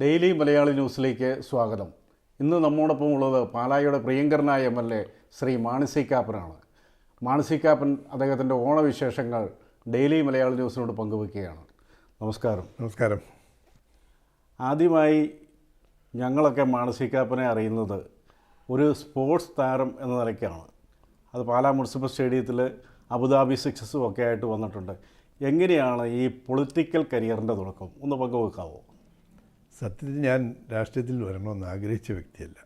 Daily Malayali ന്യൂസിലേക്ക് സ്വാഗതം. ഇന്ന് നമ്മോടൊപ്പം ഉള്ളത് പാലായുടെ പ്രിയങ്കരനായ എം എൽ എ ശ്രീ മാണിസിക്കാപ്പനാണ് കാപ്പനാണ്. മാണസി കാപ്പൻ അദ്ദേഹത്തിന്റെ ഓണവിശേഷങ്ങൾ ഡെയിലി മലയാളി ന്യൂസിനോട് പങ്കുവെക്കുകയാണ്. നമസ്കാരം. നമസ്കാരം. ആദ്യമായി ഞങ്ങളൊക്കെ മാണസി കാപ്പനെ അറിയുന്നത് ഒരു സ്പോർട്സ് താരം എന്ന നിലയ്ക്കാണ്. അത് പാലാ മുനിസിപ്പൽ സ്റ്റേഡിയത്തിൽ അബുദാബി സിക്സസും ഒക്കെ ആയിട്ട് വന്നിട്ടുണ്ട്. എങ്ങനെയാണ് ഈ പൊളിറ്റിക്കൽ കരിയറിന്റെ തുടക്കം? ഒന്ന് പങ്കുവെക്കാവോ? സത്യത്തിൽ ഞാൻ രാഷ്ട്രീയത്തിൽ വരണമെന്ന് ആഗ്രഹിച്ച വ്യക്തിയല്ല.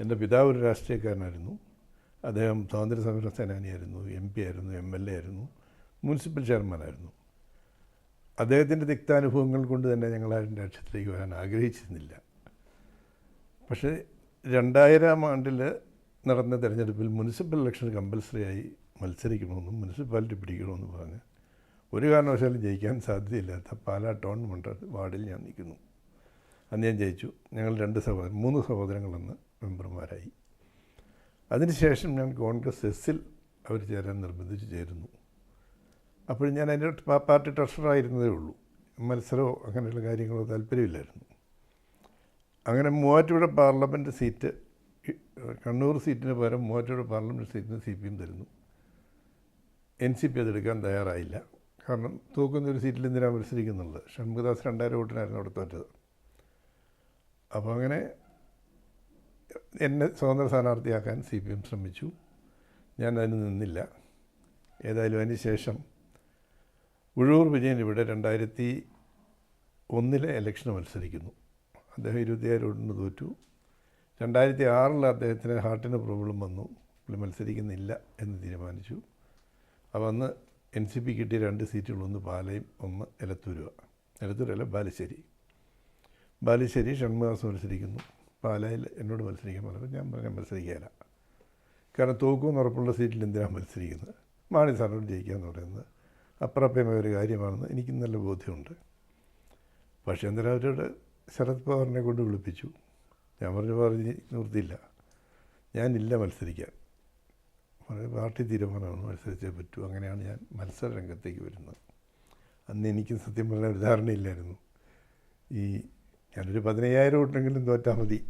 എന്റെ പിതാവ് ഒരു രാഷ്ട്രീയക്കാരനായിരുന്നു. അദ്ദേഹം സ്വാതന്ത്ര്യ സമര സേനാനിയായിരുന്നു എം പി ആയിരുന്നു എം എൽ എ ആയിരുന്നു മുനിസിപ്പൽ ചെയർമാനായിരുന്നു അദ്ദേഹത്തിന്റെ തിക്താനുഭവങ്ങൾ കൊണ്ട് തന്നെ ഞങ്ങൾ ആരും രാഷ്ട്രീയത്തിലേക്ക് വരാൻ ആഗ്രഹിച്ചിരുന്നില്ല. പക്ഷേ രണ്ടായിരം ആണ്ടിൽ നടന്ന തെരഞ്ഞെടുപ്പിൽ മുനിസിപ്പൽ ഇലക്ഷൻ കമ്പൽസറി ആയി മത്സരിക്കണമെന്നും മുനിസിപ്പാലിറ്റി പിടിക്കണമെന്നും പറഞ്ഞ് ഒരു കാരണവശാലും ജയിക്കാൻ സാധ്യതയില്ലാത്ത പാലാ ടൗൺ മണ്ഡ വാർഡിൽ ഞാൻ നിൽക്കുന്നു. അന്ന് ജയിച്ചു. ഞങ്ങൾ രണ്ട് സഹോദരൻ മൂന്ന് സഹോദരങ്ങളെന്ന് മെമ്പർമാരായി. അതിനുശേഷം ഞാൻ കോൺഗ്രസ് എസ്സിൽ അവർ ചേരാൻ നിർബന്ധിച്ച് ചേരുന്നു. അപ്പോൾ ഞാൻ അതിന്റെ പാർട്ടി ട്രഷറായിരുന്നതേ ഉള്ളൂ. മത്സരമോ അങ്ങനെയുള്ള കാര്യങ്ങളോ താല്പര്യമില്ലായിരുന്നു. അങ്ങനെ മൂവാറ്റുപുഴ പാർലമെന്റ് സീറ്റ് കണ്ണൂർ സീറ്റിന് പകരം മൂവാറ്റുപുഴ പാർലമെന്റ് സീറ്റിന് സി പി എം തരുന്നു. എൻ സി പി അതെടുക്കാൻ തയ്യാറായില്ല. കാരണം തൂക്കുന്ന ഒരു സീറ്റിൽ എന്തിനാണ് മത്സരിക്കുന്നുള്ളത്? ഷൺമുഖദാസ് രണ്ടായിരം വോട്ടിനായിരുന്നു അവിടെ തോറ്റത് അപ്പോൾ അങ്ങനെ എന്നെ സ്വതന്ത്ര സ്ഥാനാർത്ഥിയാക്കാൻ സി പി എം ശ്രമിച്ചു. ഞാൻ അതിന് നിന്നില്ല. ഏതായാലും അതിന് ശേഷം ഉഴൂർ വിജയൻ ഇവിടെ രണ്ടായിരത്തി ഒന്നിലെ ഇലക്ഷന് മത്സരിക്കുന്നു. അദ്ദേഹം ഇരുപത്തിയായിരം വോട്ടിന് തോറ്റു. രണ്ടായിരത്തി ആറിൽ അദ്ദേഹത്തിന് ഹാർട്ടിന് പ്രോബ്ലം വന്നു. പുള്ളി മത്സരിക്കുന്നില്ല എന്ന് തീരുമാനിച്ചു. അപ്പോൾ അന്ന് എൻ സി പി കിട്ടിയ രണ്ട് സീറ്റുകളൊന്ന് പാലയും ഒന്ന് എലത്തൂരുക എലത്തൂരല്ല ബാലുശ്ശേരി. ബാലുശ്ശേരി ഷൺമുഖാസ് മത്സരിക്കുന്നു. പാലായിൽ എന്നോട് മത്സരിക്കാൻ പറഞ്ഞപ്പോൾ ഞാൻ പറഞ്ഞാൽ മത്സരിക്കാനില്ല കാരണം തോക്കുമെന്ന് ഉറപ്പുള്ള സീറ്റിൽ എന്തിനാണ് മത്സരിക്കുന്നത്? മാണി സാറിനോട് ജയിക്കുക എന്ന് പറയുന്നത്. അപ്രാപ്യമായ ഒരു കാര്യമാണെന്ന് എനിക്ക് നല്ല ബോധ്യമുണ്ട്. പക്ഷേ അന്നേരം അവരോട് ശരത് പവാറിനെ കൊണ്ട് വിളിപ്പിച്ചു. ഞാൻ പറഞ്ഞു പറഞ്ഞ് നിർത്തിയില്ല ഞാനില്ല മത്സരിക്കാൻ. വളരെ പാർട്ടി തീരുമാനമാണ് മത്സരിച്ചേ പറ്റൂ. അങ്ങനെയാണ് ഞാൻ മത്സര രംഗത്തേക്ക് വരുന്നത്. അന്ന് എനിക്ക് സത്യം പറഞ്ഞാൽ ഒരു ധാരണയില്ലായിരുന്നു. ഈ ഞാനൊരു പതിനയ്യായിരം ഇട്ടെങ്കിലും തോറ്റാൽ മതി.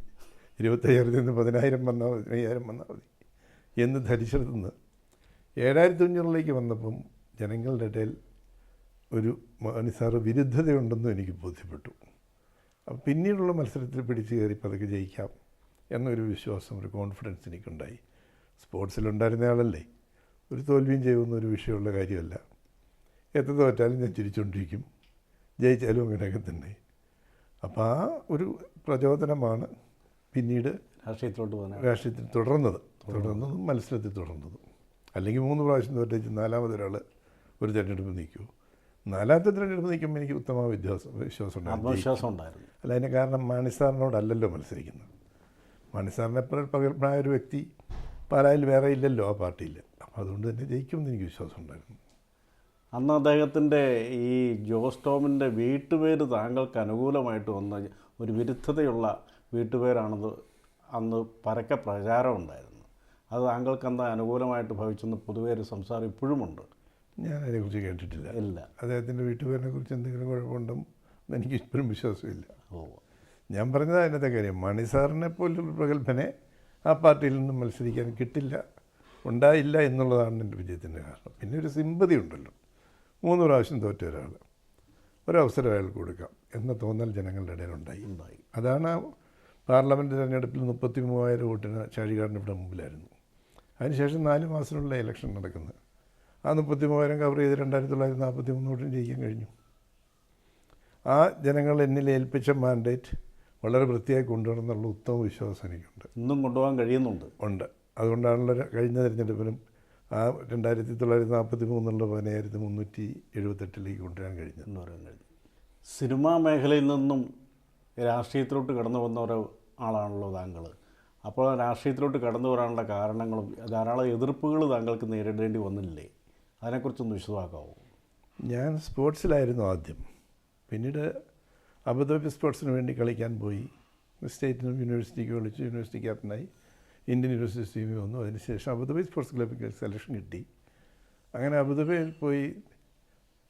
ഇരുപത്തയ്യായിരത്തിൽ നിന്ന് പതിനായിരം വന്നാൽ പതിനയ്യായിരം വന്നാൽ മതി. എന്ന് ധരിച്ചെടുത്തുനിന്ന് ഏഴായിരത്തി അഞ്ഞൂറിലേക്ക് വന്നപ്പം ജനങ്ങളുടെ ഇടയിൽ ഒരു നിസാറ് വിരുദ്ധതയുണ്ടെന്നും എനിക്ക് ബോധ്യപ്പെട്ടു. അപ്പം പിന്നീടുള്ള മത്സരത്തിൽ പിടിച്ചു കയറി പതുക്കെ ജയിക്കാം എന്നൊരു വിശ്വാസം ഒരു കോൺഫിഡൻസ് എനിക്കുണ്ടായി. സ്പോർട്സിലുണ്ടായിരുന്ന ആളല്ലേ. ഒരു തോൽവിയും ചെയ്യുന്ന ഒരു വിഷയമുള്ള കാര്യമല്ല. എത്ര തോറ്റാലും ഞാൻ ചിരിച്ചുകൊണ്ടിരിക്കും ജയിച്ചാലും അങ്ങനെയൊക്കെ തന്നെ. അപ്പോൾ ആ ഒരു പ്രചോദനമാണ് പിന്നീട് രാഷ്ട്രീയത്തിലോട്ട് പോകുന്നത്. രാഷ്ട്രീയത്തിൽ തുടർന്നത്. തുടർന്നതും മത്സരത്തിൽ തുടർന്നതും. അല്ലെങ്കിൽ മൂന്ന് പ്രാവശ്യം തോറ്റേച്ച് നാലാമതൊരാൾ ഒരു തിരഞ്ഞെടുപ്പ് നിൽക്കൂ. നാലാമത്തെ തിരഞ്ഞെടുപ്പ് നിൽക്കുമ്പോൾ എനിക്ക് ഉത്തമ വിശ്വാസം വിശ്വാസം ഉണ്ടായിരുന്നു വിശ്വാസം ഉണ്ടായിരുന്നു. അല്ല അതിന് കാരണം മാണിസാറിനോടല്ലല്ലോ മത്സരിക്കുന്നത്. മാണിസാറിനെ പ്രഗത്ഭനായ ഒരു വ്യക്തി പാലായിൽ വേറെ ഇല്ലല്ലോ ആ പാർട്ടിയിൽ. അപ്പോൾ അതുകൊണ്ട് തന്നെ ജയിക്കുമെന്ന് എനിക്ക് വിശ്വാസം ഉണ്ടായിരുന്നു അന്ന് അദ്ദേഹത്തിന്റെ ഈ ജോസ് ടോമിന്റെ വീട്ടുപേര് താങ്കൾക്ക് അനുകൂലമായിട്ട് വന്ന ഒരു വിരുദ്ധതയുള്ള വീട്ടുപേരാണത് അന്ന് പരക്കെ പ്രചാരമുണ്ടായിരുന്നു അത് താങ്കൾക്ക് അന്ന് അനുകൂലമായിട്ട് ഭവിച്ചെന്ന് പൊതുവേ ഒരു സംസാരം ഇപ്പോഴുമുണ്ട്. ഞാൻ അതിനെക്കുറിച്ച് കേട്ടിട്ടില്ല. ഇല്ല. അദ്ദേഹത്തിന്റെ വീട്ടുപേരിനെ കുറിച്ച് എന്തെങ്കിലും കുഴപ്പമുണ്ടോ എനിക്ക് ഇപ്പോഴും വിശ്വാസമില്ല. ഓ. ഞാൻ പറഞ്ഞത് അതിനകത്തെ കാര്യം. മണി സാറിനെ പോലൊരു പ്രഗത്ഭനെ ആ പാർട്ടിയിൽ നിന്നും മത്സരിക്കാൻ കിട്ടില്ല ഉണ്ടായില്ല എന്നുള്ളതാണ് എന്റെ വിജയത്തിന്റെ കാരണം. പിന്നെ ഒരു സിമ്പതി ഉണ്ടല്ലോ. മൂന്ന് പ്രാവശ്യം തോറ്റ ഒരാൾ. ഒരവസരം അയാൾക്ക് കൊടുക്കാം എന്ന തോന്നൽ ജനങ്ങളുടെ ഇടയിലുണ്ടായി. ഉണ്ടായി. അതാണ് ആ പാർലമെന്റ് തിരഞ്ഞെടുപ്പിൽ മുപ്പത്തി മൂവായിരം വോട്ടിന് ചാഴികാടിന് ഇവിടെ മുമ്പിലായിരുന്നു. അതിനുശേഷം നാല് മാസത്തിനുള്ള ഇലക്ഷൻ നടക്കുന്നത് ആ മുപ്പത്തി മൂവായിരം കവർ ചെയ്ത് രണ്ടായിരത്തി തൊള്ളായിരത്തി നാൽപ്പത്തി മൂന്ന് വോട്ടിന് ജയിക്കാൻ കഴിഞ്ഞു. ആ ജനങ്ങൾ എന്നിൽ ഏൽപ്പിച്ച മാൻഡേറ്റ് വളരെ വൃത്തിയായി കൊണ്ടുവരണമെന്നുള്ള ഉത്തമ വിശ്വാസം എനിക്കുണ്ട്. ഇന്നും കൊണ്ടുപോകാൻ കഴിയുന്നുണ്ട്. ഉണ്ട്. അതുകൊണ്ടാണല്ലോ കഴിഞ്ഞ തിരഞ്ഞെടുപ്പിനും ആ രണ്ടായിരത്തി തൊള്ളായിരത്തി നാൽപ്പത്തി മൂന്നുള്ള പതിനായിരത്തി മുന്നൂറ്റി എഴുപത്തെട്ടിലേക്ക് കൊണ്ടുവരാൻ കഴിഞ്ഞു. എന്ന് പറയാൻ കഴിഞ്ഞു. സിനിമാ മേഖലയിൽ നിന്നും രാഷ്ട്രീയത്തിലോട്ട് കടന്നു വന്ന ഒരു ആളാണല്ലോ താങ്കൾ. അപ്പോൾ രാഷ്ട്രീയത്തിലോട്ട് കടന്നു വരാനുള്ള കാരണങ്ങളും ധാരാളം എതിർപ്പുകൾ താങ്കൾക്ക് നേരിടേണ്ടി വന്നില്ലേ? അതിനെക്കുറിച്ചൊന്ന് വിശദമാക്കാമോ ഞാൻ സ്പോർട്സിലായിരുന്നു ആദ്യം. പിന്നീട് അബുദാബി സ്പോർട്സിന് വേണ്ടി കളിക്കാൻ പോയി. സ്റ്റേറ്റിനും യൂണിവേഴ്സിറ്റിക്ക് കളിച്ചു യൂണിവേഴ്സിറ്റി ക്യാപ്റ്റനായി. ഇന്ത്യൻ യൂണിവേഴ്സിറ്റി ടീമിൽ വന്നു. അതിനുശേഷം അബുദാബി സ്പോർട്സ് ക്ലബ്ബിൽ സെലക്ഷൻ കിട്ടി. അങ്ങനെ അബുദാബിയിൽ പോയി.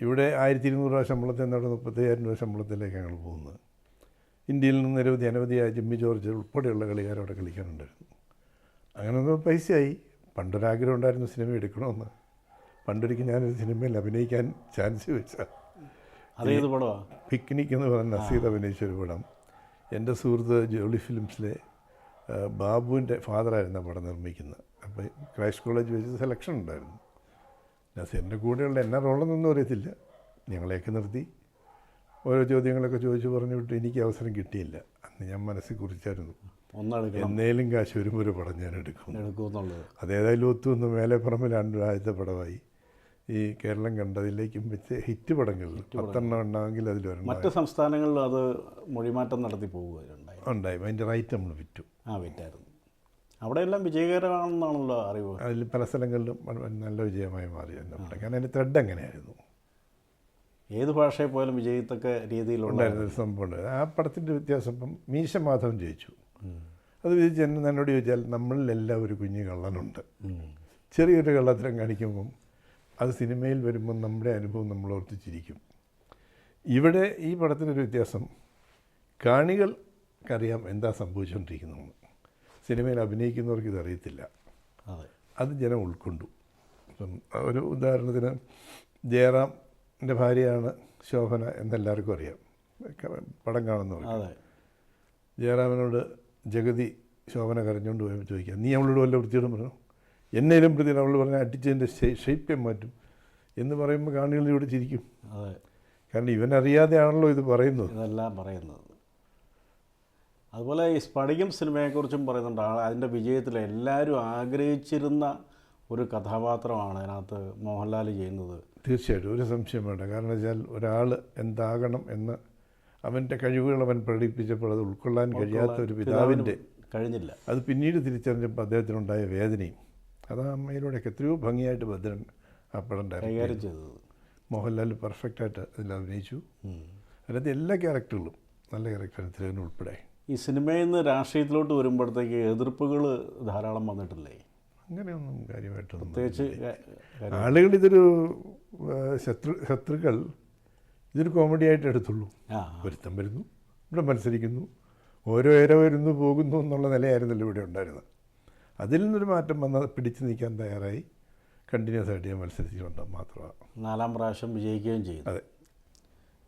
ഇവിടെ ആയിരത്തി ഇരുന്നൂറ് രൂപ ശമ്പളത്തിൽ നിന്ന് അവിടെ മുപ്പത്തയ്യായിരം രൂപ ശമ്പളത്തിലേക്ക് ഞങ്ങൾ പോകുന്നത്. ഇന്ത്യയിൽ നിന്ന് നിരവധി അനവധിയായ ജിമ്മി ജോർജ് ഉൾപ്പെടെയുള്ള കളിക്കാർ അവിടെ കളിക്കാനുണ്ടായിരുന്നു അങ്ങനെ ഒന്ന് പൈസയായി. പണ്ടൊരാഗ്രഹം ഉണ്ടായിരുന്നു സിനിമ എടുക്കണമെന്ന്. പണ്ടൊരിക്കൽ ഞാനൊരു സിനിമയിൽ അഭിനയിക്കാൻ ചാൻസ് വെച്ചാൽ അതേത് പടമാണ് പിക്നിക് എന്ന് പറഞ്ഞ നസീർ അഭിനയിച്ച ഒരു പടം. എന്റെ സുഹൃത്ത് ജോളി ഫിലിംസിലെ ബാബുവിന്റെ ഫാദറായിരുന്നു പടം നിർമ്മിക്കുന്നത്. അപ്പോൾ ക്രൈസ്റ്റ് കോളേജ് വെച്ച് സെലക്ഷൻ ഉണ്ടായിരുന്നു. നസീറിന്റെ കൂടെയുള്ള എന്നെ റോളെന്നൊന്നും അറിയത്തില്ല. ഞങ്ങളെയൊക്കെ നിർത്തി. ഓരോ ചോദ്യങ്ങളൊക്കെ ചോദിച്ചു പറഞ്ഞു വിട്ട്. എനിക്ക് അവസരം കിട്ടിയില്ല. അന്ന് ഞാൻ മനസ്സിൽ കുറിച്ചായിരുന്നു. എന്നേലും കാശ് വരുമ്പോൾ ഒരു പടം ഞാൻ എടുക്കും. അതേതായാലും ഒത്തുവന്ന് രണ്ട് ആദ്യത്തെ പടമായി. ഈ കേരളം കണ്ടതിലേക്കും വെച്ച് ഹിറ്റ് പടങ്ങളിൽ പത്തെണ്ണം ഉണ്ടാണെങ്കിൽ വരണം മറ്റു സംസ്ഥാനങ്ങളിലും അത് മൊഴിമാറ്റം നടത്തി പോവുകയുണ്ടായി. ഉണ്ടായി. അതിന്റെ റൈറ്റ് നമ്മൾ വിറ്റു. ആ വിറ്റായിരുന്നു. അവിടെയെല്ലാം വിജയകരമാണെന്നാണല്ലോ അറിവ്. അതിൽ പല സ്ഥലങ്ങളിലും നല്ല വിജയമായി മാറി കാരണം അതിന്റെ ത്രെഡ് എങ്ങനെയായിരുന്നു ഏത് ഭാഷയിൽ പോലും വിജയിത്തക്ക രീതിയിലുണ്ടായിരുന്നു ഉണ്ടായിരുന്ന ഒരു സംഭവം ആ പടത്തിന്റെ വ്യത്യാസം ഇപ്പം മീശ മാധവൻ ജയിച്ചു അത് വിജയിച്ച് എന്നെ എന്നോട് ചോദിച്ചാൽ നമ്മളിലെല്ലാം ഒരു കുഞ്ഞു കള്ളനുണ്ട്. ചെറിയൊരു കള്ളത്തരം കാണിക്കുമ്പം അത് സിനിമയിൽ വരുമ്പം നമ്മുടെ അനുഭവം നമ്മൾ ഓർത്തിച്ചിരിക്കും ഇവിടെ ഈ പടത്തിനൊരു വ്യത്യാസം. കാണികൾക്കറിയാം എന്താ സംഭവിച്ചുകൊണ്ടിരിക്കുന്നതെന്ന് സിനിമയിൽ അഭിനയിക്കുന്നവർക്ക് ഇതറിയത്തില്ല. അതെ. അത് ജനം ഉൾക്കൊണ്ടു. ഇപ്പം ഒരു ഉദാഹരണത്തിന് ജയറാമിന്റെ ഭാര്യയാണ് ശോഭന എന്നെല്ലാവർക്കും അറിയാം. പടം കാണുന്നവർക്ക്. അതെ. ജയറാമിനോട് ജഗതി ശോഭന കരഞ്ഞുകൊണ്ട് പോയി ചോദിക്കാം നീ അവളോട് വല്ല വൃത്തിയോടും പറഞ്ഞു? എന്നേലും പ്രതി അവൾ പറഞ്ഞാൽ അടിച്ചതിന്റെ ശൈത്യം മാറ്റും. എന്ന് പറയുമ്പോൾ കാണികളിലൂടെ ചിരിക്കും. അതെ. കാരണം ഇവനറിയാതെയാണല്ലോ ഇത് പറയുന്നത്. ഇതെല്ലാം പറയുന്നത്. അതുപോലെ ഈ സ്ഫടികം സിനിമയെക്കുറിച്ചും പറയുന്നുണ്ട്. അതിന്റെ വിജയത്തിൽ എല്ലാവരും ആഗ്രഹിച്ചിരുന്ന ഒരു കഥാപാത്രമാണ് അതിനകത്ത് മോഹൻലാൽ ചെയ്യുന്നത്. തീർച്ചയായിട്ടും. ഒരു സംശയം വേണ്ട. കാരണം വെച്ചാൽ ഒരാൾ എന്താകണം എന്ന് അവന്റെ കഴിവുകൾ അവൻ പ്രകടിപ്പിച്ചപ്പോൾ അത് ഉൾക്കൊള്ളാൻ കഴിയാത്ത ഒരു പിതാവിന്റെ കഴിഞ്ഞില്ല. അത് പിന്നീട് തിരിച്ചറിഞ്ഞപ്പോൾ അദ്ദേഹത്തിനുണ്ടായ വേദനയും അത് ആ അമ്മയിലൂടെയൊക്കെ എത്രയോ ഭംഗിയായിട്ട് ഭദ്രൻ ആ പടം കൈകാര്യം ചെയ്തത്. മോഹൻലാൽ പെർഫെക്റ്റായിട്ട് അതിൽ അഭിനയിച്ചു. അതിനകത്ത് എല്ലാ ക്യാരക്ടറുകളും നല്ല ക്യാരക്ടറാണ് തിരകൻ ഉൾപ്പെടെ. ഈ സിനിമയിൽ നിന്ന് രാഷ്ട്രീയത്തിലോട്ട് വരുമ്പോഴത്തേക്ക് എതിർപ്പുകൾ ധാരാളം വന്നിട്ടില്ലേ? അങ്ങനെയൊന്നും കാര്യമായിട്ട് പ്രത്യേകിച്ച് ആളുകൾ ഇതൊരു ശത്രു ശത്രുക്കൾ ഇതൊരു കോമഡി ആയിട്ട് എടുത്തുള്ളൂ. ഒരുത്തം വരുന്നു ഇവിടെ മത്സരിക്കുന്നു ഓരോ ഏര വരുന്നു പോകുന്നു എന്നുള്ള നിലയായിരുന്നല്ലോ ഇവിടെ ഉണ്ടായിരുന്നത്. അതിൽ നിന്നൊരു മാറ്റം വന്ന പിടിച്ചു നിൽക്കാൻ തയ്യാറായി. കണ്ടിന്യൂസ് ആയിട്ട് ഞാൻ മത്സരിച്ചിട്ടുണ്ട് മാത്രമാണ്. നാലാം പ്രാവശ്യം വിജയിക്കുകയും ചെയ്യും അതെ.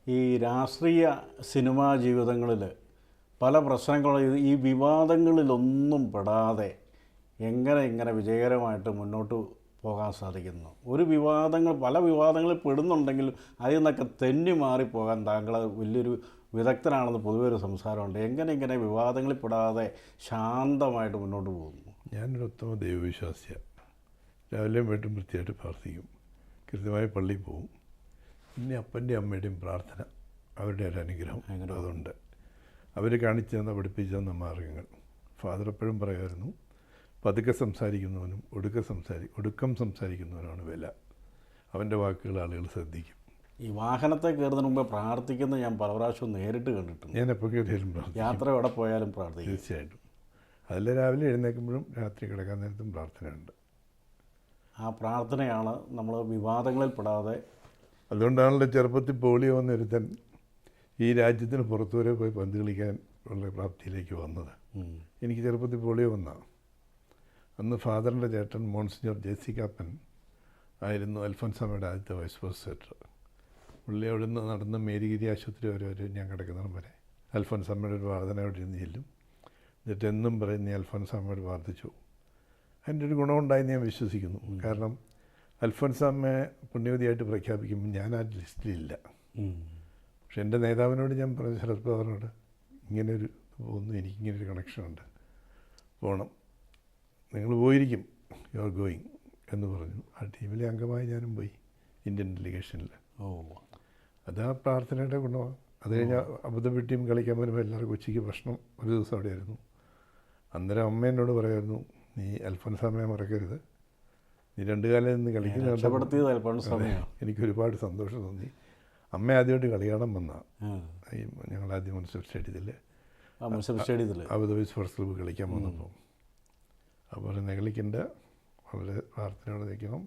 ഈ രാഷ്ട്രീയ സിനിമാ ജീവിതങ്ങളിൽ പല പ്രശ്നങ്ങളും ഈ വിവാദങ്ങളിലൊന്നും പെടാതെ എങ്ങനെ ഇങ്ങനെ വിജയകരമായിട്ട് മുന്നോട്ട് പോകാൻ സാധിക്കുന്നു. ഒരു വിവാദങ്ങൾ പല വിവാദങ്ങളിൽ പെടുന്നുണ്ടെങ്കിലും അതിൽ നിന്നൊക്കെ തെന്നി മാറിപ്പോകാൻ താങ്കൾ വലിയൊരു വിദഗ്ധനാണെന്ന് പൊതുവെ ഒരു സംസാരമുണ്ട്. എങ്ങനെ ഇങ്ങനെ വിവാദങ്ങളിൽ പെടാതെ ശാന്തമായിട്ട് മുന്നോട്ട് പോകുന്നു? ഞാനൊരു ഉത്തമ ദൈവവിശ്വാസിയ. രാവിലെയും വീട്ടും വൃത്തിയായിട്ട് പ്രാർത്ഥിക്കും. കൃത്യമായി പള്ളിയിൽ പോവും പിന്നെ അപ്പന്റെയും അമ്മയുടെയും പ്രാർത്ഥന അവരുടെ ഒരു അനുഗ്രഹം. അനുഗ്രഹം. അതുണ്ട്. അവർ കാണിച്ചു തന്ന പഠിപ്പിച്ചു തന്ന മാർഗങ്ങൾ. ഫാദർ എപ്പോഴും പറയുമായിരുന്നു പതുക്കെ സംസാരിക്കുന്നവനും ഒടുക്ക സംസാരി ഒടുക്കം സംസാരിക്കുന്നവനാണ് വില. അവന്റെ വാക്കുകൾ ആളുകൾ ശ്രദ്ധിക്കും. ഈ വാഹനത്തെ കയറുന്നതിന് മുമ്പ് പ്രാർത്ഥിക്കുന്ന ഞാൻ പല പ്രാവശ്യവും നേരിട്ട് കണ്ടിട്ടുണ്ട്. ഞാൻ എപ്പോൾ കയറിയാലും പ്രാർത്ഥിക്കും. യാത്ര എവിടെ പോയാലും പ്രാർത്ഥിക്കും. തീർച്ചയായിട്ടും. അതിൽ രാവിലെ എഴുന്നേൽക്കുമ്പോഴും രാത്രി കിടക്കാൻ നേരത്തും പ്രാർത്ഥനയുണ്ട്. ആ പ്രാർത്ഥനയാണ് നമ്മൾ വിവാദങ്ങളിൽ പെടാതെ അതുകൊണ്ടാണല്ലോ ചെറുപ്പത്തിൽ പോളിയോ വന്ന ഒരുത്തൻ ഈ രാജ്യത്തിന് പുറത്തു വരെ പോയി പന്ത് കളിക്കാൻ ഉള്ള പ്രാപ്തിയിലേക്ക് വന്നത്. എനിക്ക് ചെറുപ്പത്തിൽ പോളിയോ വന്നതാണ് അന്ന് ഫാദറിന്റെ ചേട്ടൻ മോൺസിഞ്ഞോർ ജെസി കാപ്പൻ ആയിരുന്നു അൽഫോൻസാമയുടെ ആദ്യത്തെ വൈസ് പ്രസിഡന്റ് പുള്ളി അവിടെ നിന്ന് നടന്ന് മേരിഗിരി ആശുപത്രി വരെ വരെ ഞാൻ കിടക്കുന്നിടം വരെ. അൽഫോൻസാമ്മയുടെ ഒരു പ്രാർത്ഥന അവിടെ ഇരുന്ന് ചെല്ലും. എന്നിട്ട് എന്നും പറയും നീ അൽഫോൻസാമ്മയോട് പ്രാർത്ഥിച്ചു. അതിന്റെ ഒരു ഗുണമുണ്ടായെന്ന് ഞാൻ വിശ്വസിക്കുന്നു. കാരണം അൽഫോൻസാമ്മയെ പുണ്യവതിയായിട്ട് പ്രഖ്യാപിക്കുമ്പോൾ ഞാൻ ആ ലിസ്റ്റിലില്ല. പക്ഷെ എന്റെ നേതാവിനോട് ഞാൻ പറഞ്ഞു ശരത് പവാറിനോട് ഇങ്ങനെ ഒരു പോകുന്നു എനിക്കിങ്ങനൊരു കണക്ഷനുണ്ട് പോകണം നിങ്ങൾ പോയിരിക്കും. യു ആർ ഗോയിങ് എന്ന് പറഞ്ഞു. ആ ടീമിലെ അംഗമായി ഞാനും പോയി ഇന്ത്യൻ ഡെലിഗേഷനിൽ ഓ. അത് ആ പ്രാർത്ഥനയുടെ ഗുണമാണ്. അത് കഴിഞ്ഞ് അബുദാബി ടീം കളിക്കാൻ വരുമ്പോൾ എല്ലാവർക്കും ഉച്ചയ്ക്ക് ഭക്ഷണം ഒരു ദിവസം അവിടെയായിരുന്നു. അന്നേരം അമ്മ എന്നോട് പറയായിരുന്നു നീ അൽഫൻസാമയെ മറക്കരുത്. നീ രണ്ടു കാലം നിന്ന് കളിക്കുന്ന എനിക്കൊരുപാട് സന്തോഷം തോന്നി. അമ്മ ആദ്യമായിട്ട് കളി കാണാൻ വന്ന ഈ ഞങ്ങൾ ആദ്യം മുനിസിപ്പൽ സ്റ്റേഡിയത്തിൽ ആ മുനിസിപ്പൽ സ്റ്റേഡിയത്തിൽ അബുദാബി സ്പോർട്സ് ക്ലബ്ബ് കളിക്കാൻ വന്നപ്പോൾ അപ്പോൾ നെഗളിക്കണ്ട വളരെ പ്രാർത്ഥനയോടെ നിൽക്കണം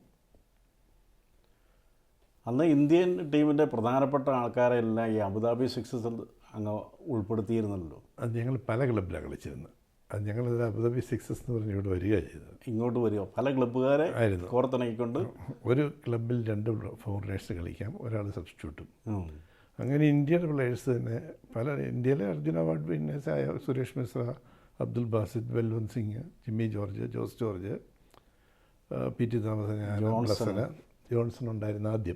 അന്ന് ഇന്ത്യൻ ടീമിന്റെ പ്രധാനപ്പെട്ട ആൾക്കാരെല്ലാം ഈ അബുദാബി സിക്സസ് അങ്ങ് ഉൾപ്പെടുത്തിയിരുന്നല്ലോ. അത് ഞങ്ങൾ പല ക്ലബിലാണ് കളിച്ചിരുന്നത് ഞങ്ങൾ അബുദാബി സിക്സസ് എന്ന് പറഞ്ഞ് ഇവിടെ വരിക ചെയ്തത് ഇങ്ങോട്ട് വരിക. പല ക്ലബ്ബുകാരെ ആയിരുന്നു. കോർത്തിണക്കിക്കൊണ്ട്? ഒരു ക്ലബിൽ രണ്ട് ഫോറിനേഴ്സ് കളിക്കാം ഒരാൾ സബ്സ്റ്റിറ്റ്യൂട്ടും അങ്ങനെ ഇന്ത്യയുടെ പ്ലേയേഴ്സ് തന്നെ പല ഇന്ത്യയിലെ അർജുന അവാർഡ് വിന്നേഴ്സായ സുരേഷ് മിശ്ര അബ്ദുൽ ബാസിദ് ബൽവന്ത് സിംഗ് ജിമ്മി ജോർജ് ജോസ് ജോർജ് പി ടി തോമസ് ജോൺസൺ. ജോൺസൺ ഉണ്ടായിരുന്നു ആദ്യം.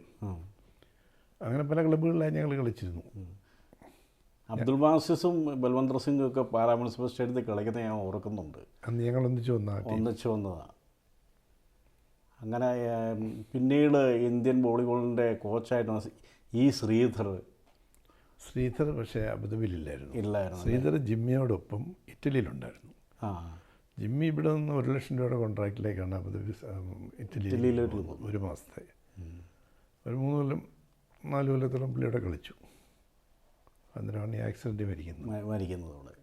അങ്ങനെ പല ക്ലബ്ബുകളിലായി ഞങ്ങൾ കളിച്ചിരുന്നു. അബ്ദുൽ മാസിസും ബൽവന്തർ സിംഗും ഒക്കെ പാരാ മുനിസിപ്പൽ സ്റ്റേഡിയത്തിൽ കളിക്കുന്നത് ഞാൻ ഓർക്കുന്നുണ്ട്. അന്ന് ഞങ്ങൾ ഒന്നിച്ച് വന്ന ഒന്നിച്ചു വന്നതാണ് അങ്ങനെ പിന്നീട് ഇന്ത്യൻ വോളിബോളിന്റെ കോച്ചായിട്ട് ഈ ഇ ശ്രീധർ. ശ്രീധർ പക്ഷേ അബുദാബിയിലില്ലായിരുന്നു. ഇല്ലായിരുന്നു ശ്രീധർ ജിമ്മിയോടൊപ്പം ഇറ്റലിയിലുണ്ടായിരുന്നു. ആ. ജിമ്മി ഇവിടെ നിന്ന് ഒരു ലക്ഷം രൂപയുടെ കോൺട്രാക്റ്റിലേക്കാണ് അബുദാബി ഇറ്റലിയിൽ ഒരു മാസത്തെ. ഒരു മൂന്ന് കൊല്ലം നാല് കൊല്ലത്തോളം പുള്ളിയുടെ കളിച്ചു. അന്നേരമാണ് ഈ ആക്സിഡന്റ് മരിക്കുന്നത്. മരിക്കുന്നത് അവിടെ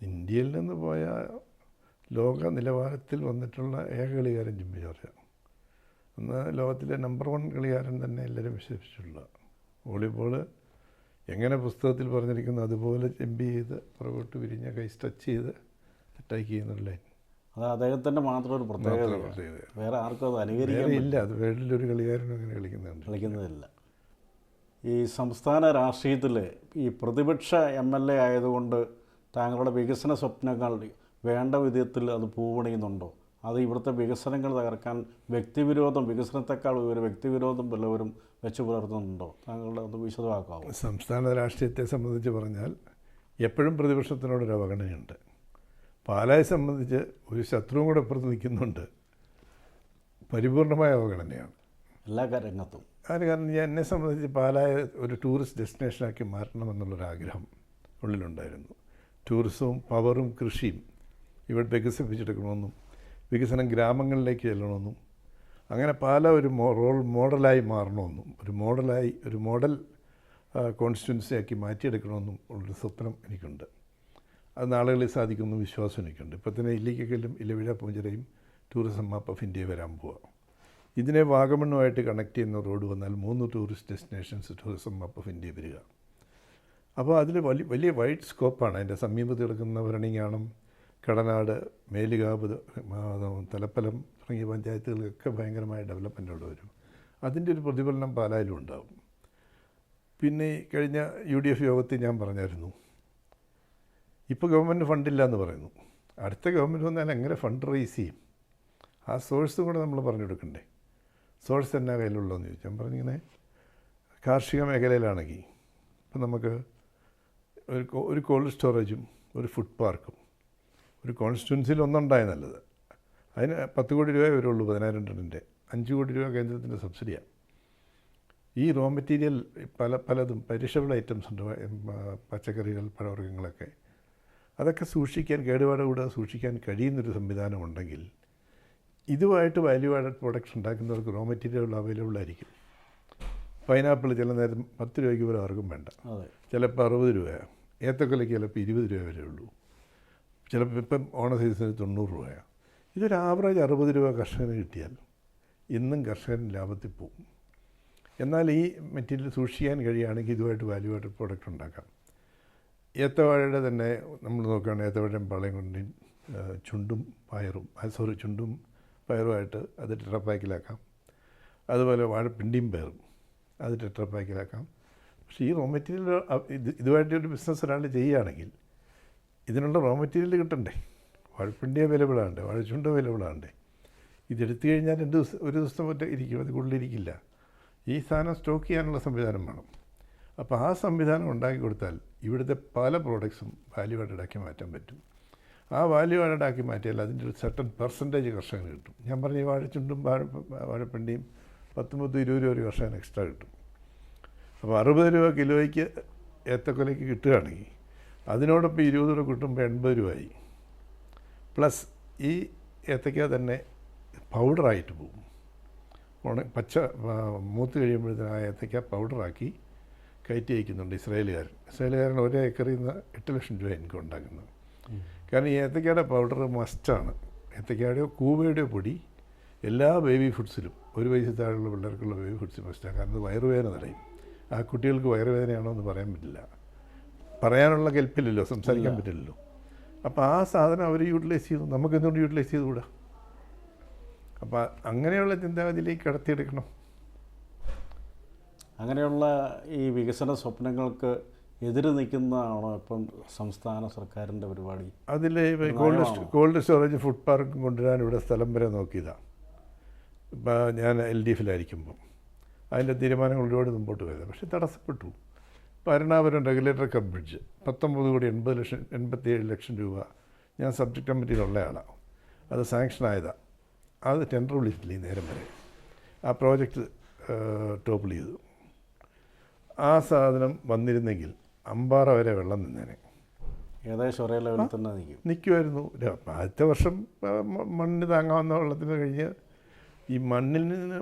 ഇന്ത്യയിൽ നിന്ന് പോയ ലോക നിലവാരത്തിൽ വന്നിട്ടുള്ള ഏക കളികാരൻ ജിമ്മി ജോർജ് അന്ന് ലോകത്തിലെ നമ്പർ വൺ കളികാരൻ തന്നെ എല്ലാവരും വിശേഷിച്ചിട്ടുള്ള വോളിബോൾ എങ്ങനെ പുസ്തകത്തിൽ പറഞ്ഞിരിക്കുന്നു അതുപോലെ ചെമ്പി ചെയ്ത് പുറകോട്ട് വിരിഞ്ഞ കൈ സ്ട്രെച്ച് ചെയ്ത് അറ്റാക്ക് ചെയ്യുന്നുള്ള അത് അദ്ദേഹത്തിന്റെ മാത്രം ഒരു പ്രത്യേകത. വേറെ ആർക്കും അത് അനുകരിക്കാൻ ഇല്ല അത് വേൾഡിലൊരു കളിക്കാരനും അങ്ങനെ കളിക്കുന്നുണ്ട്. കളിക്കുന്നതില്ല. ഈ സംസ്ഥാന രാഷ്ട്രീയത്തിൽ ഈ പ്രതിപക്ഷ എം എൽ എ ആയതുകൊണ്ട് താങ്കളുടെ വികസന സ്വപ്നങ്ങൾ വേണ്ട വിധത്തിൽ അത് പൂവണിയുന്നുണ്ടോ? അത് ഇവിടുത്തെ വികസനങ്ങൾ തകർക്കാൻ വ്യക്തിവിരോധം വികസനത്തെക്കാൾ ഒരു വ്യക്തിവിരോധം വല്ലവരും വെച്ച് പുലർത്തുന്നുണ്ടോ? താങ്കളുടെ അത് വിശദമാക്കാവും? സംസ്ഥാന രാഷ്ട്രീയത്തെ സംബന്ധിച്ച് പറഞ്ഞാൽ എപ്പോഴും പ്രതിപക്ഷത്തിനോടൊരു അവഗണനയുണ്ട്. പാലായെ സംബന്ധിച്ച് ഒരു ശത്രുവും കൂടെ അപ്പുറത്ത് നിൽക്കുന്നുണ്ട്. പരിപൂർണമായ അവഗണനയാണ്. എല്ലാ രംഗത്തും അതിന് കാരണം ഞാൻ എന്നെ സംബന്ധിച്ച് പാലായ ഒരു ടൂറിസ്റ്റ് ഡെസ്റ്റിനേഷനാക്കി മാറ്റണമെന്നുള്ളൊരാഗ്രഹം ഉള്ളിലുണ്ടായിരുന്നു. ടൂറിസവും പവറും കൃഷിയും ഇവിടെ വികസിപ്പിച്ചെടുക്കണമെന്നും വികസനം ഗ്രാമങ്ങളിലേക്ക് ചെല്ലണമെന്നും അങ്ങനെ പാല ഒരു റോൾ മോഡലായി മാറണമെന്നും ഒരു മോഡലായി ഒരു മോഡൽ കോൺസ്റ്റിറ്റ്യുൻസി ആക്കി മാറ്റിയെടുക്കണമെന്നും ഉള്ളൊരു സ്വപ്നം എനിക്കുണ്ട്. അത് നാളുകളിൽ സാധിക്കുമെന്ന് വിശ്വാസം എനിക്കുണ്ട്. ഇപ്പോൾ തന്നെ ഇല്ലിക്കലും ഇലവിഴ പൂഞ്ചിറയും ടൂറിസം മാപ്പ് ഓഫ് ഇന്ത്യ വരാൻ പോവാം. ഇതിനെ വാഗമണ്ണുമായിട്ട് കണക്ട് ചെയ്യുന്ന റോഡ് വന്നാൽ മൂന്ന് tourist destinations tourism map of India വരിക. അപ്പോൾ അതിൽ വലിയ വലിയ വൈഡ് സ്കോപ്പാണ് അതിന്റെ സമീപത്ത് കിടക്കുന്ന ഭരണിങ്ങാണം കടനാട് മേലുകാവ് തലപ്പലം തുടങ്ങിയ പഞ്ചായത്തുകളിലൊക്കെ ഭയങ്കരമായ ഡെവലപ്മെന്റുകൾ വരും. അതിന്റെ ഒരു പ്രതിഫലനം പാലായിലും ഉണ്ടാവും. പിന്നെ കഴിഞ്ഞ യു ഡി എഫ് യോഗത്തിൽ ഞാൻ പറഞ്ഞായിരുന്നു ഇപ്പോൾ ഗവൺമെന്റ് ഫണ്ടില്ല എന്ന് പറയുന്നു. അടുത്ത ഗവൺമെന്റ് വന്നാൽ എങ്ങനെ ഫണ്ട് റേസ് ചെയ്യും? ആ സോഴ്സും കൂടെ നമ്മൾ പറഞ്ഞു കൊടുക്കണ്ടേ? സോഴ്സ് എന്നാ കയ്യിലുള്ളതെന്ന് ചോദിച്ചു. പറഞ്ഞിങ്ങനെ കാർഷിക മേഖലയിലാണെങ്കിൽ ഇപ്പം നമുക്ക് ഒരു ഒരു കോൾഡ് സ്റ്റോറേജും ഒരു ഫുഡ് പാർക്കും ഒരു കോൺസ്റ്റിറ്റ്യുവൻസിയിൽ ഒന്നുണ്ടായ നല്ലത്. അതിന് പത്ത് കോടി രൂപയെ വരുള്ളൂ പതിനായിരം ടണ്ണിന്റെ. അഞ്ച് കോടി രൂപ കേന്ദ്രത്തിന്റെ സബ്സിഡിയാണ് ഈ റോ മെറ്റീരിയൽ പല പലതും പെരിഷബിൾ ഐറ്റംസ് ഉണ്ട് പച്ചക്കറികൾ പഴവർഗങ്ങളൊക്കെ. അതൊക്കെ സൂക്ഷിക്കാൻ കേടുപാട് കൂടാതെ സൂക്ഷിക്കാൻ കഴിയുന്നൊരു സംവിധാനം ഉണ്ടെങ്കിൽ ഇതുമായിട്ട് വാല്യൂ ആഡഡ് പ്രൊഡക്ട്സ് ഉണ്ടാക്കുന്നവർക്ക് റോ മെറ്റീരിയൽ അവൈലബിൾ ആയിരിക്കും. പൈനാപ്പിൾ ചില നേരം പത്ത് രൂപയ്ക്ക് പോലും ആർക്കും വേണ്ട. ചിലപ്പോൾ അറുപത് രൂപയാണ് ഏത്തക്കൊലയ്ക്ക് ചിലപ്പോൾ ഇരുപത് രൂപ വരെ ഉള്ളൂ. ചിലപ്പോൾ ഇപ്പം ഓണ സീസണിൽ തൊണ്ണൂറ് രൂപയാണ് ഇതൊരു ആവറേജ് അറുപത് രൂപ കർഷകന് കിട്ടിയാൽ ഇന്നും കർഷകൻ ലാഭത്തിൽ പോകും എന്നാൽ ഈ മെറ്റീരിയൽ സൂക്ഷിക്കാൻ കഴിയുകയാണെങ്കിൽ ഇതുമായിട്ട് വാല്യൂ ആയിട്ട് പ്രോഡക്റ്റ് ഉണ്ടാക്കാം. ഏത്തവാഴയുടെ തന്നെ നമ്മൾ നോക്കുകയാണെങ്കിൽ ഏത്തവാഴയും പാളയും കൊണ്ടും ചുണ്ടും പയറും സോറി ചുണ്ടും പയറുമായിട്ട് അത് ടെട്രപ്പാക്കിലാക്കാം. അതുപോലെ വാഴപ്പിണ്ടിയും പയറും അത് ടെട്രപ്പാക്കിലാക്കാം. പക്ഷേ ഈ റോ മെറ്റീരിയൽ ഇത് ഇതുമായിട്ട് ഒരു ബിസിനസ് ഒരാൾ ചെയ്യുകയാണെങ്കിൽ ഇതിനുള്ള റോ മെറ്റീരിയൽ കിട്ടണ്ടേ? വാഴപ്പിണ്ടി അവൈലബിൾ ആണ്ടേ വാഴച്ചുണ്ട് അവൈലബിൾ ആണ്ടേ ഇതെടുത്തു കഴിഞ്ഞാൽ രണ്ട് ദിവസം ഒരു ദിവസം മറ്റേ ഇരിക്കും അത് കൂടുതലിരിക്കില്ല ഈ സാധനം സ്റ്റോക്ക് ചെയ്യാനുള്ള സംവിധാനം വേണം. അപ്പോൾ ആ സംവിധാനം ഉണ്ടാക്കി കൊടുത്താൽ ഇവിടുത്തെ പല പ്രോഡക്ട്സും വാല്യൂ ആയിട്ട് ആക്കി മാറ്റാൻ പറ്റും. ആ വാല്യൂ ആഡഡ് ആക്കി മാറ്റിയാൽ അതിന്റെ ഒരു സർട്ടൻ പെർസെന്റേജ് കർഷകന് കിട്ടും. ഞാൻ പറഞ്ഞ ഈ വാഴച്ചുണ്ടും വാഴ വാഴപ്പിണ്ടിയും പത്ത് മുപ്പത് ഇരുപത് രൂപ ഒരു കർഷകന് എക്സ്ട്രാ കിട്ടും. അപ്പോൾ അറുപത് രൂപ കിലോയ്ക്ക് ഏത്തക്കൊലയ്ക്ക് കിട്ടുകയാണെങ്കിൽ അതിനോടൊപ്പം ഇരുപത് രൂപ കിട്ടുമ്പോൾ എൺപത് രൂപയായി. പ്ലസ് ഈ ഏത്തയ്ക്ക തന്നെ പൗഡറായിട്ട് പോകും. ഉണ പച്ച മൂത്ത് കഴിയുമ്പോഴത്തേന് ആ ഏത്തയ്ക്ക പൗഡറാക്കി കയറ്റി അയക്കുന്നുണ്ട് ഇസ്രായേലുകാരൻ. ഇസ്രായേലുകാരൻ ഒരേ ഏക്കറിൽ നിന്ന് എട്ട് ലക്ഷം രൂപ എനിക്ക് ഉണ്ടാക്കുന്നത്. കാരണം ഈ ഏത്തക്കയുടെ പൗഡർ മസ്റ്റാണ് ഏത്തക്കയുടെയോ കൂവയുടെയോ പൊടി എല്ലാ ബേബി ഫുഡ്സിലും ഒരു വയസ്സിൽ താഴെയുള്ള പിള്ളേർക്കുള്ള ബേബി ഫുഡ്സ് മസ്റ്റാണ് കാരണം അത് വയറുവേദന തടയും. ആ കുട്ടികൾക്ക് വയറുവേദനയാണോ എന്ന് പറയാൻ പറ്റില്ല. പറയാനുള്ള കെൽപ്പില്ലല്ലോ സംസാരിക്കാൻ പറ്റില്ലല്ലോ. അപ്പോൾ ആ സാധനം അവർ യൂട്ടിലൈസ് ചെയ്തു. നമുക്ക് എന്തുകൊണ്ട് യൂട്ടിലൈസ് ചെയ്തുകൂടാ? അപ്പോൾ അങ്ങനെയുള്ള ചിന്താഗതിയിലേക്ക് കടത്തിയെടുക്കണം. അങ്ങനെയുള്ള ഈ വികസന സ്വപ്നങ്ങൾക്ക് എതിര് നിൽക്കുന്നതാണോ ഇപ്പം സംസ്ഥാന സർക്കാരിന്റെ പരിപാടി? അതിൽ cold? Cold storage food park കൊണ്ടുവരാൻ ഇവിടെ സ്ഥലം വരെ നോക്കിയതാണ് ഇപ്പം ഞാൻ എൽ ഡി എഫിലായിരിക്കുമ്പം. അതിന്റെ തീരുമാനങ്ങൾ ഒരുപാട് മുമ്പോട്ട് വരുന്നത് പക്ഷേ തടസ്സപ്പെട്ടു. പരണാപുരം റെഗുലേറ്റർ കം ബ്രിഡ്ജ് പത്തൊമ്പത് കോടി എൺപത് ലക്ഷം എൺപത്തിയേഴ് ലക്ഷം രൂപ ഞാൻ സബ്ജക്ട് കമ്മിറ്റിയിലുള്ളയാളാണ് അത് സാങ്ഷൻ ആയതാണ് അത് ടെൻഡർ വിളിച്ചിട്ടില്ല ഈ നേരം വരെ. ആ പ്രോജക്റ്റ് ടോപ്പിൾ ചെയ്തു. ആ സാധനം വന്നിരുന്നെങ്കിൽ അമ്പാറ വരെ വെള്ളം നിന്നേനെ. ഏകദേശം ഒരേ ലെവലിൽ തന്നെ നിൽക്കും നിൽക്കുമായിരുന്നു ആദ്യത്തെ വർഷം മണ്ണിന് താങ്ങാവുന്ന വെള്ളത്തിന് കഴിഞ്ഞ് ഈ മണ്ണിൽ നിന്ന്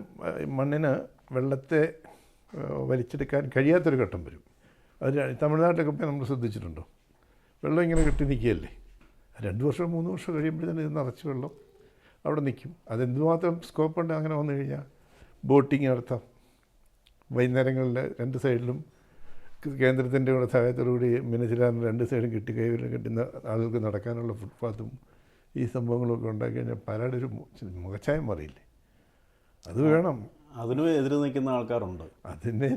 മണ്ണിന് വെള്ളത്തെ വലിച്ചെടുക്കാൻ കഴിയാത്തൊരു ഘട്ടം വരും. അത് തമിഴ്നാട്ടിലൊക്കെ പോയി നമ്മൾ ശ്രദ്ധിച്ചിട്ടുണ്ടോ? വെള്ളം ഇങ്ങനെ കെട്ടി നിൽക്കുകയല്ലേ? രണ്ട് വർഷം മൂന്ന് വർഷം കഴിയുമ്പോഴത്തേന് ഇത് നിറച്ച് വെള്ളം അവിടെ നിൽക്കും. അതെന്തുമാത്രം സ്കോപ്പ് ഉണ്ട് അങ്ങനെ വന്നു കഴിഞ്ഞാൽ? ബോട്ടിങ് നടത്താം. വൈകുന്നേരങ്ങളിൽ രണ്ട് സൈഡിലും കേന്ദ്രത്തിന്റെ കൂടെ സഹായത്തോടുകൂടി മിനച്ചിലാറിന് രണ്ട് സൈഡും കെട്ടി കൈവരും കെട്ടുന്ന ആളുകൾക്ക് നടക്കാനുള്ള ഫുട്പാത്തും ഈ സംഭവങ്ങളൊക്കെ ഉണ്ടാക്കി കഴിഞ്ഞാൽ പലരുടെ ഒരു മുഖച്ഛായം മാറിയില്ലേ? അത് വേണം. അതിന് എതിര് നിൽക്കുന്ന ആൾക്കാരുണ്ട്. അതിനെ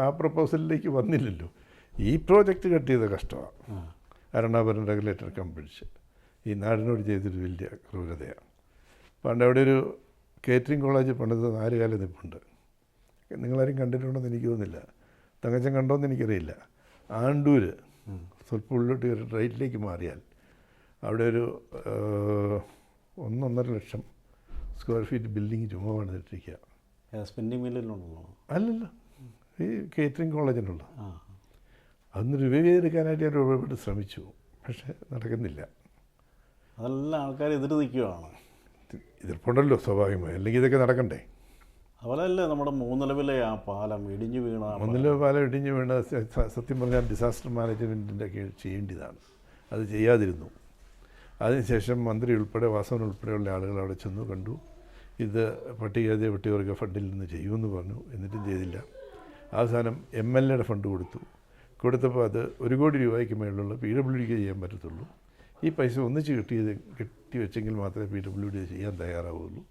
ആ പ്രപ്പോസലിലേക്ക് വന്നില്ലല്ലോ. ഈ പ്രോജക്റ്റ് കട്ട് ചെയ്ത കഷ്ടമാണ് അരുണാപുരം റെഗുലേറ്റർ കമ്പിടിച്ച് ഈ നാടിനോട് ചെയ്തൊരു വലിയ ക്രൂരതയാണ് പണ്ട് അവിടെ ഒരു കേറ്ററിംഗ് കോളേജ് പണിത് നാല് കാലം നിൽപ്പുണ്ട് നിങ്ങളാരും കണ്ടിട്ടുണ്ടെന്ന് എനിക്ക് തോന്നുന്നില്ല. തങ്കച്ചൻ കണ്ടോന്ന് എനിക്കറിയില്ല. ആണ്ടൂര്. ഉം. സ്വല്പം ഉള്ളിലോട്ട് കയറി റൈറ്റിലേക്ക് മാറിയാൽ അവിടെ ഒരു ഒന്നൊന്നര ലക്ഷം സ്ക്വയർ ഫീറ്റ് ബിൽഡിംഗ് ചുമ്മാ പണിതിട്ടിരിക്കുക സ്പിന്നിങ് അല്ലല്ല. ഈ കേറ്ററിംഗ് കോളേജിനുള്ള അന്ന് ചെയ്തെടുക്കാനായിട്ട് ഞാൻ ഒരുപാട് ശ്രമിച്ചു. പക്ഷേ നടക്കുന്നില്ല. അതെല്ലാം ആൾക്കാർ എതിർ നിൽക്കുകയാണ് എതിർപ്പുണ്ടല്ലോ സ്വാഭാവികമായി. അല്ലെങ്കിൽ ഇതൊക്കെ നടക്കണ്ടേ? അതുപോലെയല്ലേ നമ്മുടെ മൂന്നിലവിലെ ആ പാലം ഇടിഞ്ഞു വീണ മൂന്നിലവ് പാലം. ഇടിഞ്ഞു വീണ സത്യം പറഞ്ഞാൽ ഡിസാസ്റ്റർ മാനേജ്മെന്റിന്റെ കീഴിൽ ചെയ്യേണ്ടതാണ്. അത് ചെയ്യാതിരുന്നു. അതിനുശേഷം മന്ത്രി ഉൾപ്പെടെ വാസവൻ ഉൾപ്പെടെയുള്ള ആളുകൾ അവിടെ ചെന്നു കണ്ടു. ഇത് പട്ടികജാതി പട്ടികവർഗ ഫണ്ടിൽ നിന്ന് ചെയ്യുമെന്ന് പറഞ്ഞു. എന്നിട്ടും ചെയ്തില്ല. അവസാനം എം എൽ എയുടെ ഫണ്ട് കൊടുത്തു. കൊടുത്തപ്പോൾ അത് ഒരു കോടി രൂപയ്ക്ക് മേലുള്ള പി ഡബ്ല്യു ഡിക്ക് ചെയ്യാൻ പറ്റത്തുള്ളൂ. ഈ പൈസ ഒന്നിച്ച് കിട്ടിയത് കിട്ടി വെച്ചെങ്കിൽ മാത്രമേ പി ഡബ്ല്യു ഡി ചെയ്യാൻ തയ്യാറാവുള്ളൂ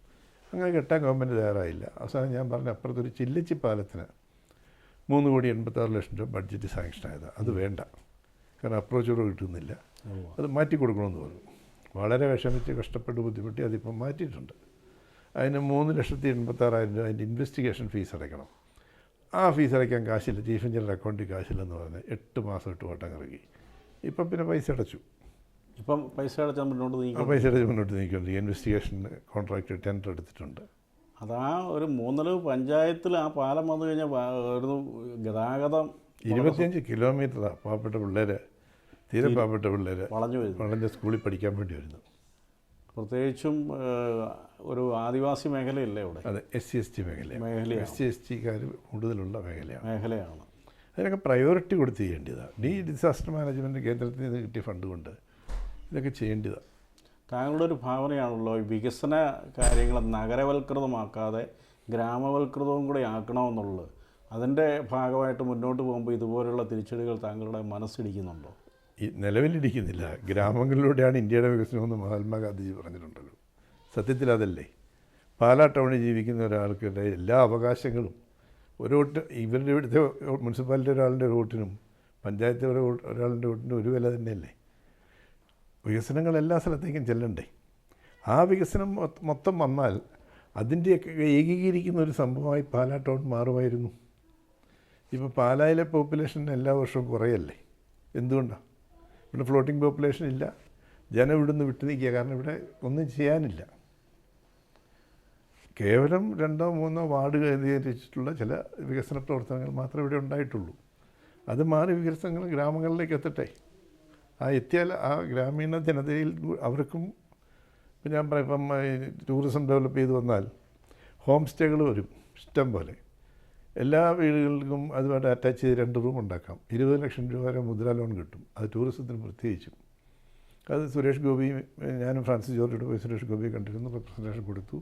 അങ്ങനെ കെട്ടാൻ ഗവൺമെന്റ് തയ്യാറായില്ല. അവസാനം ഞാൻ പറഞ്ഞ അപ്പുറത്തൊരു ചില്ലച്ചി പാലത്തിന് മൂന്ന് കോടി എൺപത്താറ് ലക്ഷം രൂപ ബഡ്ജറ്റ് സാങ്ഷൻ ആയത്. അത് വേണ്ട. കാരണം അപ്രോച്ചോട് കിട്ടുന്നില്ല. അത് മാറ്റി കൊടുക്കണമെന്ന് പറഞ്ഞു. വളരെ വിഷമിച്ച് കഷ്ടപ്പെട്ട് ബുദ്ധിമുട്ടി അതിപ്പം മാറ്റിയിട്ടുണ്ട്. അതിന് മൂന്ന് ലക്ഷത്തി എൺപത്താറായിരം രൂപ അതിന്റെ ഇൻവെസ്റ്റിഗേഷൻ ഫീസ് അടയ്ക്കണം. ആ ഫീസ് അടയ്ക്കാൻ കാശില്ല. ചീഫ് എഞ്ചിനീയർ അക്കൗണ്ടിൽ കാശില്ലെന്ന് പറഞ്ഞ് എട്ട് മാസം ഇട്ട് വട്ടം കറങ്ങി ഇപ്പം പിന്നെ പൈസ അടച്ചു. ഇപ്പം പൈസ അടച്ചാൽ മുന്നോട്ട് നീക്കും പൈസ അടച്ച് മുന്നോട്ട് നീക്കുന്നുണ്ട് ഇൻവെസ്റ്റിഗേഷൻ കോൺട്രാക്ട് ടെൻഡർ എടുത്തിട്ടുണ്ട്. അതാ ഒരു മൂന്നിലവ് പഞ്ചായത്തിൽ ആ പാലം വന്നു കഴിഞ്ഞാൽ ഒരു ഗതാഗതം ഇരുപത്തിയഞ്ച് കിലോമീറ്ററാണ് പാവപ്പെട്ട പിള്ളേർ തീരെ പാവപ്പെട്ട പിള്ളേർ വളഞ്ഞു വരുന്നു. വളഞ്ഞ സ്കൂളിൽ പഠിക്കാൻ വേണ്ടി വരുന്നു. പ്രത്യേകിച്ചും ഒരു ആദിവാസി മേഖലയല്ലേ ഇവിടെ? അതെ എസ് സി എസ് ടി മേഖല മേഖല എസ് സി എസ് ടിക്കാർ കൂടുതലുള്ള മേഖലയാണ്. മേഖലയാണ്. അതിനൊക്കെ പ്രയോറിറ്റി കൊടുത്ത് ചെയ്യേണ്ടതാണ്. ഈ ഡിസാസ്റ്റർ മാനേജ്മെന്റ് കേന്ദ്രത്തിൽ നിന്ന് കിട്ടിയ ഫണ്ട് കൊണ്ട് ഇതൊക്കെ ചെയ്യേണ്ടതാണ് താങ്കളുടെ ഒരു ഭാവനയാണല്ലോ ഈ വികസന കാര്യങ്ങൾ നഗരവൽകൃതമാക്കാതെ ഗ്രാമവൽകൃതവും കൂടെ ആക്കണമെന്നുള്ളത്. അതിന്റെ ഭാഗമായിട്ട് മുന്നോട്ട് പോകുമ്പോൾ ഇതുപോലുള്ള തിരിച്ചടികൾ താങ്കളുടെ മനസ്സിടിക്കുന്നുണ്ടോ ഈ നിലവിലിരിക്കുന്നില്ല. ഗ്രാമങ്ങളിലൂടെയാണ് ഇന്ത്യയുടെ വികസനമെന്ന് മഹാത്മാഗാന്ധിജി പറഞ്ഞിട്ടുണ്ടല്ലോ സത്യത്തിൽ അതല്ലേ? പാലാ ടൗണിൽ ജീവിക്കുന്ന ഒരാൾക്ക് എല്ലാ അവകാശങ്ങളും ഒരു വോട്ട് ഇവരുടെ ഇവിടുത്തെ മുനിസിപ്പാലിറ്റി ഒരാളുടെ വോട്ടിനും പഞ്ചായത്ത് ഒരാളുടെ വോട്ടിനും ഒരു വില തന്നെയല്ലേ? വികസനങ്ങൾ എല്ലാ സ്ഥലത്തേക്കും ചെല്ലണ്ടേ? ആ വികസനം മൊത്തം വന്നാൽ അതിന്റെയൊക്കെ ഏകീകരിക്കുന്ന ഒരു സംഭവമായി പാലാ ടൗൺ മാറുമായിരുന്നു. ഇപ്പോൾ പാലായിലെ പോപ്പുലേഷൻ എല്ലാ വർഷവും കുറയല്ലേ? എന്തുകൊണ്ടാണ് ഇവിടെ ഫ്ലോട്ടിംഗ് പോപ്പുലേഷൻ ഇല്ല. ജനം ഇവിടുന്ന് വിട്ടു നിൽക്കുക. കാരണം ഇവിടെ ഒന്നും ചെയ്യാനില്ല. കേവലം രണ്ടോ മൂന്നോ വാർഡ് കേന്ദ്രീകരിച്ചിട്ടുള്ള ചില വികസന പ്രവർത്തനങ്ങൾ മാത്രമേ ഇവിടെ ഉണ്ടായിട്ടുള്ളൂ. അത് മാറി വികസനങ്ങൾ ഗ്രാമങ്ങളിലേക്ക് എത്തട്ടെ? ആ എത്തിയാൽ ആ ഗ്രാമീണ ജനതയിൽ അവർക്കും ഇപ്പം ഞാൻ പറയാം ഇപ്പം ടൂറിസം ഡെവലപ്പ് ചെയ്ത് വന്നാൽ ഹോം സ്റ്റേകൾ വരും ഇഷ്ടം പോലെ. എല്ലാ വീടുകൾക്കും അതുമായിട്ട് അറ്റാച്ച് ചെയ്ത് രണ്ട് റൂം ഉണ്ടാക്കാം. ഇരുപത് ലക്ഷം രൂപ വരെ മുദ്ര ലോൺ കിട്ടും. അത് ടൂറിസത്തിന് പ്രത്യേകിച്ചും. അത് സുരേഷ് ഗോപി ഞാനും ഫ്രാൻസിസ് ജോർജിയുടെ പോയി സുരേഷ് ഗോപിയെ കണ്ടിരുന്നു പ്രസന്റേഷൻ കൊടുത്തു.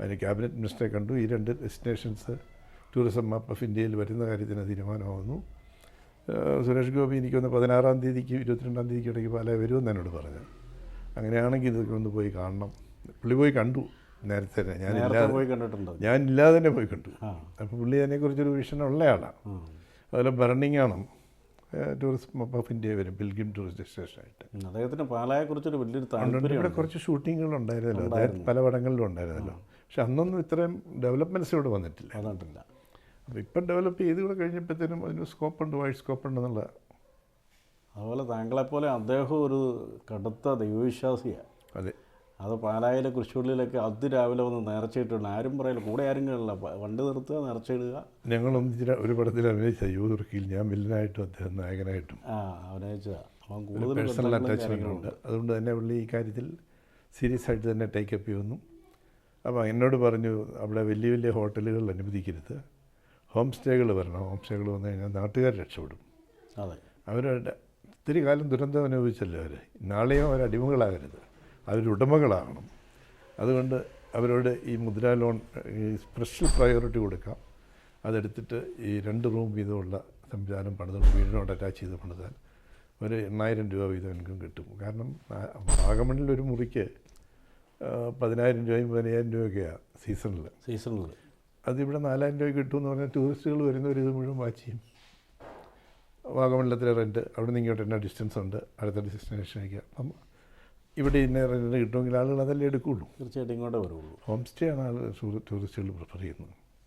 അതിന് ക്യാബിനറ്റ് മിനിസ്റ്ററെ കണ്ടു. ഈ രണ്ട് ഡെസ്റ്റിനേഷൻസ് ടൂറിസം മാപ്പ് ഓഫ് ഇന്ത്യയിൽ വരുന്ന കാര്യത്തിന് തീരുമാനമാകുന്നു സുരേഷ് ഗോപി എനിക്കൊന്ന് പതിനാറാം തീയതിക്ക് ഇരുപത്തിരണ്ടാം തീയതിക്ക് ഇടയ്ക്ക് പാലാ വരുമെന്ന് എന്നോട് പറഞ്ഞു അങ്ങനെയാണെങ്കിൽ ഇതൊക്കെ ഒന്ന് പോയി കാണണം. പുള്ളി പോയി കണ്ടു നേരത്തെ തന്നെ. ഞാനില്ലാതെ പോയി കണ്ടിട്ടുണ്ട്? ഞാനില്ലാതെ തന്നെ പോയി കണ്ടു. അപ്പോൾ പുള്ളി അതിനെക്കുറിച്ചൊരു വിഷൻ ഉള്ള ആളാണ് ബർണിംഗ് അതുപോലെ ബർണിങ്ങാണം ടൂറിസ്റ്റ് മപ്പ് ഓഫ് ഇന്ത്യ വരും പിൽഗ്രിം ടൂറിസ്റ്റ് ഡെസ്റ്റിനേഷനായിട്ട് ഉം. അദ്ദേഹത്തിന് പാലായെക്കുറിച്ചൊരു വലിയൊരു അതുകൊണ്ട് ഇവിടെ കുറച്ച് ഷൂട്ടിങ്ങുകൾ ഉണ്ടായിരുന്നല്ലോ. പല പടങ്ങളിലും ഉണ്ടായിരുന്നല്ലോ. പക്ഷെ അന്നൊന്നും ഇത്രയും ഡെവലപ്മെന്റ്സ് ഇവിടെ വന്നിട്ടില്ല. വന്നിട്ടില്ല. അപ്പോൾ ഇപ്പം ഡെവലപ്പ് ചെയ്ത് കൂടെ കഴിഞ്ഞപ്പോഴത്തേനും അതിന് സ്കോപ്പ് ഉണ്ട് വൈഡ് സ്കോപ്പ് ഉണ്ടെന്നുള്ള അതുപോലെ താങ്കളെപ്പോലെ അദ്ദേഹം ഒരു കടുത്ത ദൈവവിശ്വാസിയാണ്. അതെ. അത് പാലായിലെ കൃഷിയുള്ളിലൊക്കെ അതിരാവിലെ വന്ന് നേർച്ചയിട്ടുണ്ട്. ആരും പറയില്ല കൂടെ ആരും കാണില്ല വണ്ടി നിർത്തുക നേർച്ചയിടുക. ഞങ്ങളും ഒരു പടത്തിൽ അഭിനയിച്ച യൂതുർക്കിയിൽ ഞാൻ വില്ലനായിട്ടും അദ്ദേഹം നായകനായിട്ടും. ആ അഭിനയിച്ചതാണ് കൂടുതൽ പേഴ്സണൽ അറ്റാച്ച്മെന്റ് ഉണ്ട്. അതുകൊണ്ട് തന്നെ പുള്ളി ഈ കാര്യത്തിൽ സീരിയസ് ആയിട്ട് തന്നെ ടേക്കപ്പ് ചെയ്യുന്നു. അപ്പോൾ എന്നോട് പറഞ്ഞു അവിടെ വലിയ വലിയ ഹോട്ടലുകൾ അനുവദിക്കരുത്. ഹോം സ്റ്റേകൾ വരണം. ഹോം സ്റ്റേകൾ വന്നു കഴിഞ്ഞാൽ നാട്ടുകാർ രക്ഷപ്പെടും. അതെ. അവരുടെ ഒത്തിരി കാലം ദുരന്തം അനുഭവിച്ചല്ലോ അവർ നാളെയും അവർ അടിമകളാകരുത്. അവരുടമകളാകണം അതുകൊണ്ട് അവരോട് ഈ മുദ്രാ ലോൺ ഈ സ്പെഷ്യൽ പ്രയോറിറ്റി കൊടുക്കാം. അതെടുത്തിട്ട് ഈ രണ്ട് റൂം വീതമുള്ള സംവിധാനം പണിത് വീടിനോട് അറ്റാച്ച് ചെയ്ത് പണിതാൽ ഒരു എണ്ണായിരം രൂപ വീതം എനിക്കും കിട്ടും. കാരണം ആ- ഒരു മുറിക്ക് പതിനായിരം രൂപയും പതിനയ്യായിരം രൂപയൊക്കെയാണ് സീസണിൽ സീസണിൽ അതിവിടെ നാലായിരം രൂപ കിട്ടുമെന്ന് പറഞ്ഞാൽ ടൂറിസ്റ്റുകൾ വരുന്നവർ ഇത് മുഴുവൻ വാച്ച് ചെയ്യും. വാഗമണ്ഡലത്തിലെ റെന്റ് അവിടെ നിന്ന് ഇങ്ങോട്ട് എന്നാ ഡിസ്റ്റൻസ് ഉണ്ട്. അടുത്ത ഡെസ്റ്റിനേഷനിലേക്ക് അപ്പം ഇവിടെ ഇന്ന റെന്റിന് കിട്ടുമെങ്കിൽ ആളുകൾ അതല്ലേ എടുക്കുകയുള്ളൂ തീർച്ചയായിട്ടും ഇങ്ങോട്ടേ വരുള്ളൂ. ഹോം സ്റ്റേ ആണ് ആൾ ടൂറിസ്റ്റുകൾ പ്രിഫർ ചെയ്യുന്നത്.